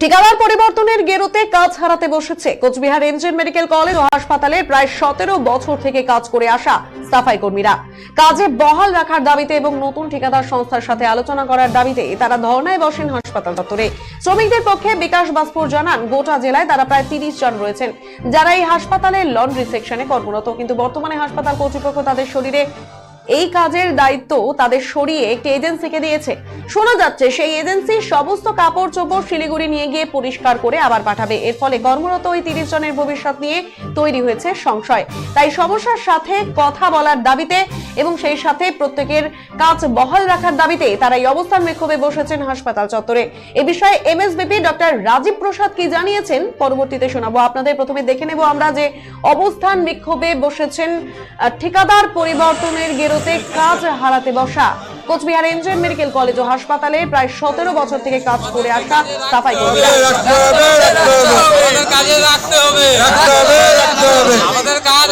ঠিকাদার পরিবর্তনের গেরোতে কাজ হারাতে বসেছে কোচবিহার এমজেন মেডিকেল কলেজ ও হাসপাতালে প্রায় সতেরো বছর থেকে কাজ করে আসা সাফাই কর্মীরা। কাজে বহাল রাখার দাবিতে এবং নতুন ঠিকাদার সংস্থার সাথে আলোচনা করার দাবিতে তারা ধর্নায় বসেন হাসপাতাল দপ্তরে। শ্রমিকদের পক্ষে বিকাশ বাসপুর জানান, গোটা জেলায় তারা প্রায় তিরিশ জন রয়েছেন। যারা এই হাসপাতালের লন্ড্রি সেকশনে কর্মরত, কিন্তু বর্তমানে হাসপাতাল কর্তৃপক্ষ তাদের শরীরে এই কাজের দায়িত্ব তাদের সরিয়ে একটি এজেন্সিকে দিয়েছে। শোনা যাচ্ছে, সেই এজেন্সি সমস্ত কাপড় চোপড় শিলিগুড়ি নিয়ে গিয়ে পরিষ্কার করে আবার পাঠাবে। এর ফলে কর্মরত ওই তিরিশ জনের ভবিষ্যৎ নিয়ে তৈরি হয়েছে সংশয়। তাই সমস্যার সাথে কথা বলার দাবিতে এবং সেই সাথে প্রত্যেকের কাজ বহাল রাখার দাবিতে তারা এই অবস্থান বিক্ষোভে বসেছেন হাসপাতাল চত্বরে। এ বিষয়ে এমএসবিপি ডক্টর রাজীব প্রসাদ কি জানিয়েছেন? পরবর্তীতে শোনাবো। আপনাদের প্রথমে দেখে নেব আমরা যে অবস্থান বিক্ষোভে বসেছেন ঠিকাদার পরিবর্তনের গেরোতে কাজ হারাতে বসা। কোচবিহার এনজিএম মেডিকেল কলেজ ও হাসপাতালে প্রায় সতেরো বছর থেকে কাজ করে আসা সাফাই কর্মীরা। আমাদের কাজে রাখতে হবে। আমাদের কাজ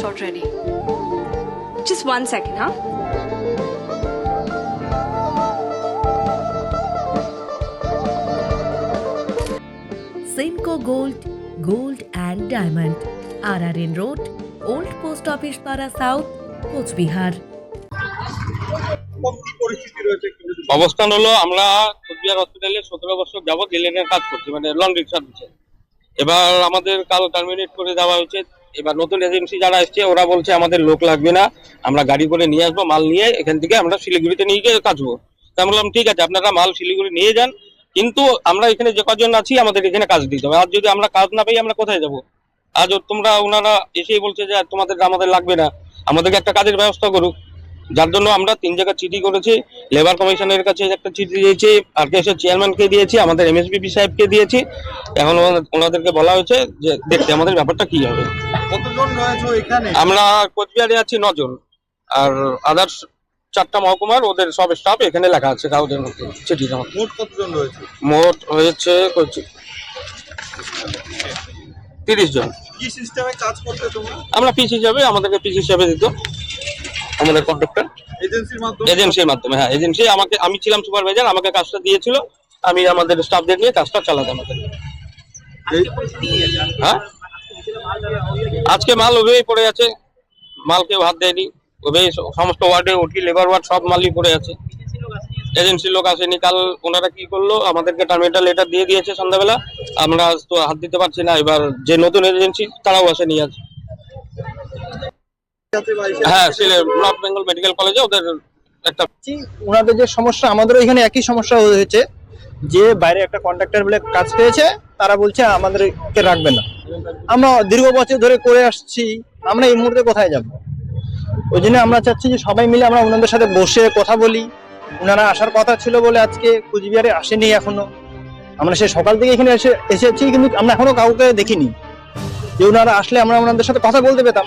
ma'am, short ready. Just one second, huh? Gold and diamond R R N road old post office পাড়া সাউথ কোচবিহার অবস্থান হলো আমরা কোচবিহার হসপিটালে সতেরো বছর যাবৎ এলিয়েনের কাজ করছি মানে লন্ড্রি সার্ভিসে এবার আমাদের কাল টার্মিনেট করে দেওয়া হয়েছে এবার নতুন এজেন্সি যারা এসছে, ওরা বলছে আমাদের লোক লাগবে না, আমরা গাড়ি করে নিয়ে আসব, মাল নিয়ে এখান থেকে আমরা শিলিগুড়িতে নিয়ে গিয়ে কাজবো তা বললাম, ঠিক আছে, আপনারা মাল শিলিগুড়ি নিয়ে যান, কিন্তু আমরা এখানে যে কজন আছি, আমাদের এখানে কাজ দিতে হবে। আর যদি আমরা কাজ না পাই, আমরা কোথায় যাব? আজ তোমরা ওনারা এসেই বলছে যে, তোমাদের আমাদের লাগবে না। আমাদেরকে একটা কাজের ব্যবস্থা করুক। যার জন্য আমরা তিন জায়গায় চিঠি করেছি লেবার কমিশনের কাছে একটা চিঠি দিয়েছি আরকেএসের চেয়ারম্যানকে দিয়েছি আমাদের এমএসবিপি সাহেবকে দিয়েছি। এখন ওনা- ওনাদেরকে বলা হয়েছে যে দেখতে আমাদের ব্যাপারটা কি হবে। আমরা কোচবিহারে আছি নজন আর আদার্স চারটা মহকুমার ওদের সব স্টাফ এখানে লেখা আছে কাগজের মধ্যে চিঠি জমা। মোট কতজন রয়েছে? মোট হয়েছে তিরিশ জন। কি সিস্টেমে কাজ করতে তোমরা? আমরা পিস হিসাবে আমাদেরকে পিস হিসাবে দিত। আমাদের কন্ট্রাক্টর এজেন্সির মাধ্যমে? হ্যাঁ। এজেন্সি আমাকে আমি ছিলাম সুপারভাইজার আমাকে কাজটা দিয়েছিল। আমি আমাদের স্টাফদের নিয়ে কাজটা চালাতাম হ্যাঁ? আজকে মাল ওভাবেই পড়ে আছে। মাল কেউ হাত দেয়নি ওভাবেই সমস্ত ওয়ার্ডে ওটি লেবার ওয়ার্ড সব মালই পড়ে আছে। এজেন্সি লোক আসেনি। কাল ওনারা কি করল? আমাদেরকে টার্মিনেটাল লেটার দিয়ে দিয়েছে সন্ধ্যাবেলা। আমরা তো হাত দিতে পারছি না। এবার যে নতুন এজেন্সি তারাও আসেনি আজ। হ্যাঁ এখানে একই সমস্যা হয়েছে। যে বাইরে একটা কাজ পেয়েছে, তারা বলছে আমাদেরকে না। আমরা দীর্ঘ বছর ধরে করে আসছি, আমরা এই মুহূর্তে কোথায় ওই জন্য আমরা চাচ্ছি যে সবাই মিলে আমরা ওনাদের সাথে বসে কথা বলি। ওনারা আসার কথা ছিল বলে আজকে কুচবিহারে আসেনি এখনও। আমরা সে সকাল থেকে এখানে এসে এসেছি, কিন্তু আমরা এখনও কাউকে দেখিনি। যে ওনারা আসলে আমরা ওনাদের সাথে কথা বলতে পেতাম।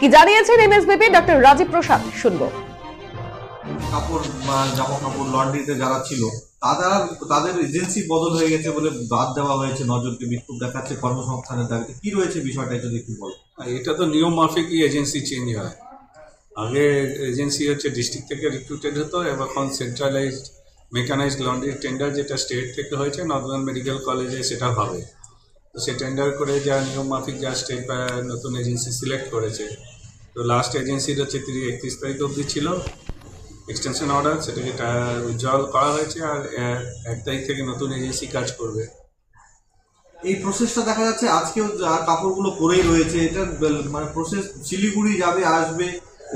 কি জানিয়েছেন এমএসবিপি? ডক্টর রাজীব প্রসাদ শুনব। কাপড় বা জামা কাপড় লন্ড্রিতে যারা ছিল তারা তাদের এজেন্সি বদল হয়ে গেছে বলে বাদ দেওয়া হয়েছে নজরকে। বিক্ষোভ দেখাচ্ছে কর্মসংস্থানের দাবিতে। কি রয়েছে বিষয়টা যদি একটু বলো। এটা তো নিয়ম মাফিকই এজেন্সি চেঞ্জ হয়। আগে এজেন্সি হচ্ছে ডিস্ট্রিক্ট থেকে রিক্রুটেড হতো এখন সেন্ট্রালাইজড মেকানাইজড লন্ড্রি টেন্ডার যেটা স্টেট থেকে হয়েছে নর্দার্ন মেডিকেল কলেজে সেটা হবে। সে টেন্ডার করে যা নিয়ম মাফিক যা স্টেট নতুন এজেন্সি সিলেক্ট করেছে। তো লাস্ট এজেন্সির হচ্ছে তিরিশ, একত্রিশ তারিখ অবধি ছিল। এক্সটেনশন অর্ডার সেটাকে উজ্জ্বল করা হয়েছে আর এক তারিখ থেকে নতুন এজেন্সি কাজ করবে। এই প্রসেসটা দেখা যাচ্ছে আজকেও কাপড়গুলো পরেই রয়েছে, এটা মানে প্রসেস শিলিগুড়ি যাবে, আসবে।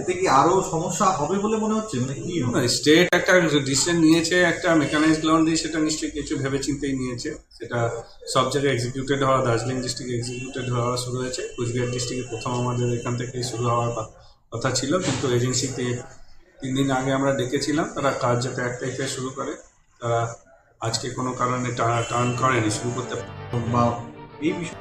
এতে কি আরও সমস্যা হবে বলে মনে হচ্ছে? মানে কি হবে? স্টেট একটা ডিসিশন নিয়েছে একটা মেকানাইজ লন্ড্রি সেটা নিশ্চয়ই কিছু ভেবে চিন্তেই নিয়েছে। সেটা সব জায়গায় এক্সিকিউটেড হওয়া দার্জিলিং ডিস্ট্রিক্টে এক্সিকিউটেড হওয়া শুরু হয়েছে। কুচবিহার ডিস্ট্রিক্টে প্রথম আমাদের এখান থেকে শুরু হওয়ার কথা ছিল। কিন্তু এজেন্সিতে তিন দিন আগে আমরা ডেকেছিলাম তারা কাজ যাতে এক তারিখে শুরু করে। তারা আজকে কোনো কারণে টার্ন করেনি শুরু করতে বা এই বিষয়